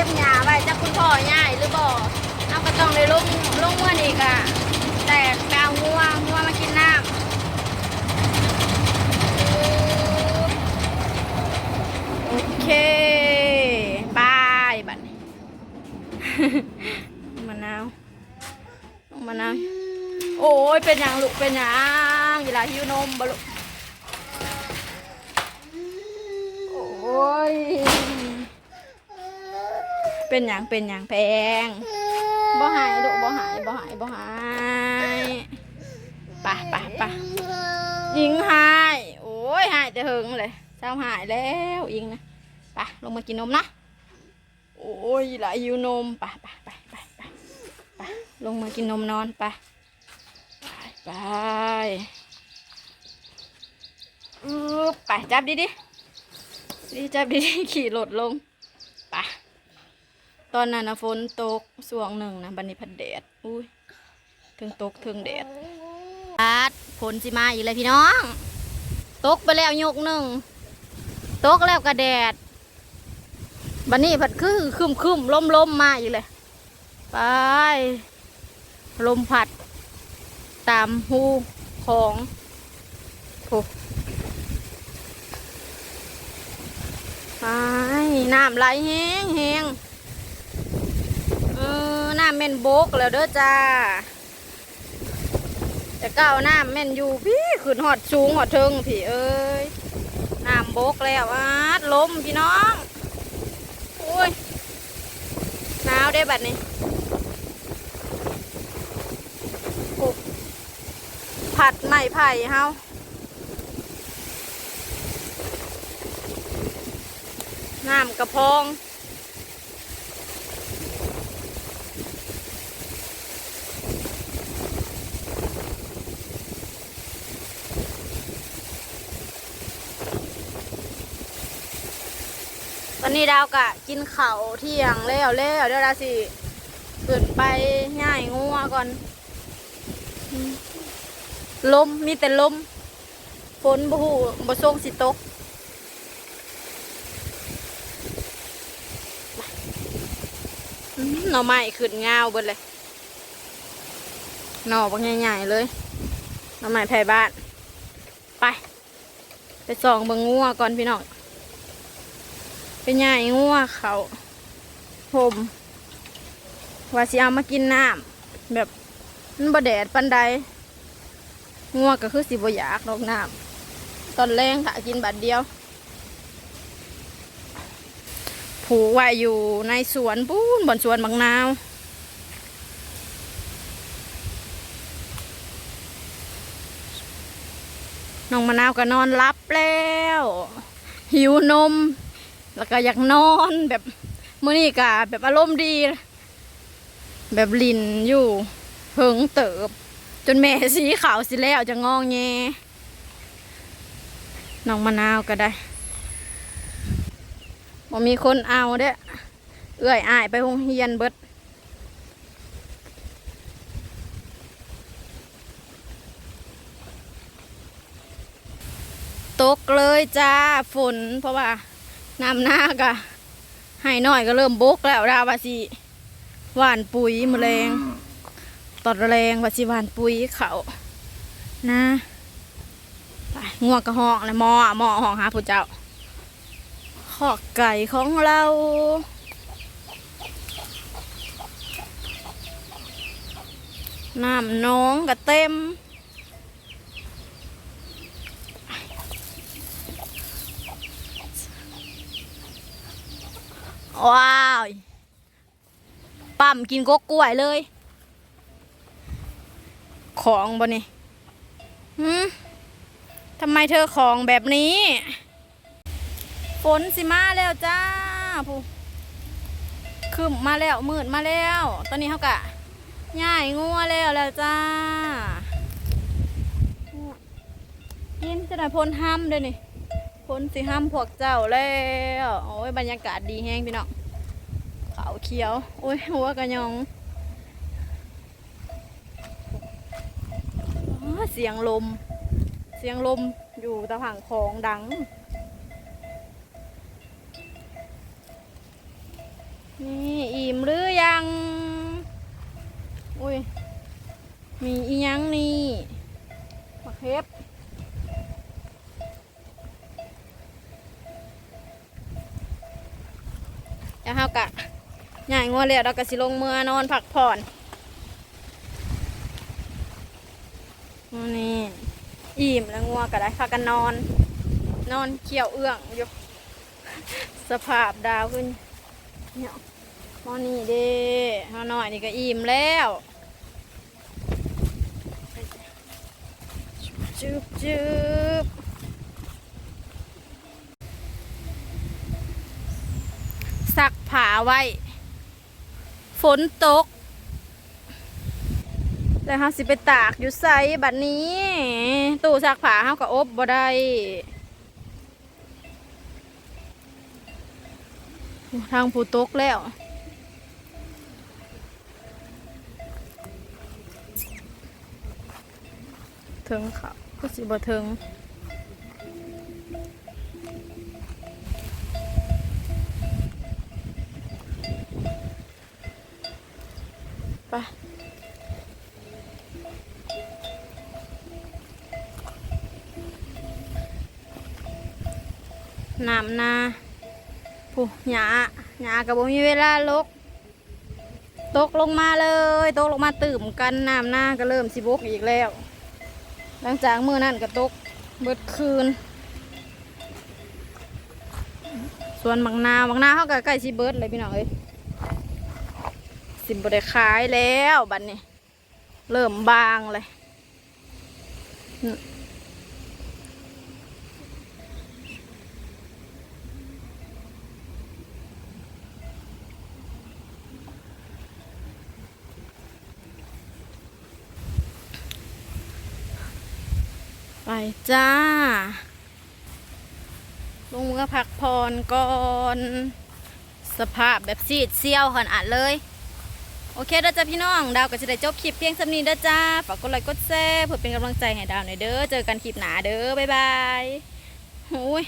ล็บหญ้าไว้จะคุณพ่อใหญ่หรือบ่เอาก็ต้องได้ลงลงเมื่ออีกอะแต่ไปเอางัวงัวมากินน้ำโอเคบายบัดนี้ มะนาวน้องมะนาวโอ้ยเป็นหยังลูกเป็นหยังเวลาหิวนมบ่ลูกโอ้ย เป็นหยังเป็นหยังแพงบ่หายลูกบ่หายบ่หายบ่หายปไปไปยิงหายโอ้ยหายแต่หึงเลยเช้าหายแล้วยิงนะไปลงมากินนมนะโอ้ยหลายหิวนมปไปไปไปไปไปลงมากินนมนอนไปไปไปอือไปจับดิดิดิจับดิดิขี่รถลง ตอนนั้นนะฝนตกสวงหนึ่งนะบันนี้พัดแดดอุ้ยถึงตกถึงแดดอาดฝนสิมาอีกเลยพี่น้อง ตกไปแล้วยกหนึ่งตกแล้วกระแดดบันนี้ผัดคือคึมคึมลมลมมาอยู่เลยไปลมผัด ตามหูของโอ้ไปน้ำไหลแห้งแห้ง อน้ำเม่นโบกแล้วเด้อจ้า แต่ก้าวน้ำเม่นอยู่พี่ขึ้นหอดสูงหอดเทิงพี่เอ้ยน้ำโบกแล้วอาดลมพี่น้องโอ้ยหนาวได้บัดนี้โอ้ผัดไม้ไผ่เฮาน้ำกระพอง ตอนนี้ดาวกะกินเข้าเที่ยงแล้วแล้วเดี๋ยวดาวสิขึ้นไปง่ายงัวก่อน ลมมีแต่ลมฝนบ่ฮู้บ่ส่งสิตกหน่อไม้ขึ้นงาวเบิดเลยหน่อบ่ใหญ่ๆเลยหน่อไม้ไผ่บ้าน ไป ไปส่องบิ่งงัวก่อนพี่น้อง เป็นใหญ่งัวเขาผมว่าสิเอามากินน้ำแบบมันบ่แดดปันใดงัวก็คือสิบอยากดอกน้ำตอนแรงค่ะกินบัดเดียว ผูกไว้อยู่ในสวนปูนบนสวนบางนาวน้องมะนาวก็นอนรับแล้ว หิวนม แล้วก็อยากนอนแบบมื้อนี้ก็แบบอารมณ์ดี แบบลินอยู่เพิงเติบ จนแม่สีขาวสิแล้วจะงองแงน้องมะนาวก็ได้บ่มีคนเอาเด้อเอื้อยอายไปโรงเรียนเบิดตกเลยจ้าฝนเพราะว่า น้ำหน้ากะให้น้อยก็เริ่มบกแล้วดาวาสิหวานปุ๋ยแมลงตอดแรงวาสิหวานปุ๋ยเขานะไปงัวกระหองแล้วหมอหมอหองหาผู้เจ้าขอกไก่ของเราน้ำน้องก็เต็ม ว้าว ปั๊มกินกกกล้วยเลย ของบ่นี่หืมทำไมเธอของแบบนี้ ฝนสิมาแล้วจ้าผู้คืมมาแล้วมืดมาแล้ว ตอนนี้เขากะย่ายงัวแล้วแล้วจ้า ยินจะหน่อยพลห้ำด้วยนี่พลสิห้ำพวกเจ้าแล้ว โอ้ยบรรยากาศดีแห้งพี่น้องขาว เขียว โอ้ยหัวกระยองเสียงลม เสียงลมอยู่ตะผังของดัง นี่อิ่มหรือยัง อุ้ย มีอีหยังนี่มาเทปจะเฮากะ ใหญ่งัวแล้วเราก็สิลงเมื่อนอนพักผ่อนนี่อิ่มแล้วงัวก็ได้พากันนอน นอนเขียวเอื้องอยู่สภาพดาวขึ้นเนี่ยมอนี่เด้เฮาหน่อยนี่ก็อิ่มแล้วจึบจึบซักผ้าไว้ ฝนตก แล้วเฮาสิไปตากอยู่ไสบัดนี้ ตู้ซักผ้าเฮาก็อบบ่ได้ทางผู้ตกแล้วถึงเขาก็สิบ่ถึง ไปน้ำนาผู้หยาหยากับบ่มีเวลาลก ตกลงมาเลย ตกลงมาตื่มกันน้ำหน้าก็เริ่มสิบกอีกแล้ว หลังจากเมื่อนั่นก็ตกเบิดคืน ส่วนบางนาบางนาเขาก็ใกล้สิเบิดเลยพี่น้องเอ้ย สิบได้ขายแล้วบัดนนี้ เริ่มบางเลยไปจ้า ลงมือพักผ่อนก่อน สภาพแบบซีดเซียวขนาดเลย อเคเด้อจ้าพี่น้อง ดาวก็จะได้จบคลิปเพียงสำนีเด้อจ้า ฝากกดไลค์กดแชร์เพื่อเป็นกำลังใจให้ดาวหน่อยเด้อ เจอกันคลิปหนาเด้อ บ๊ายบายโอ้ย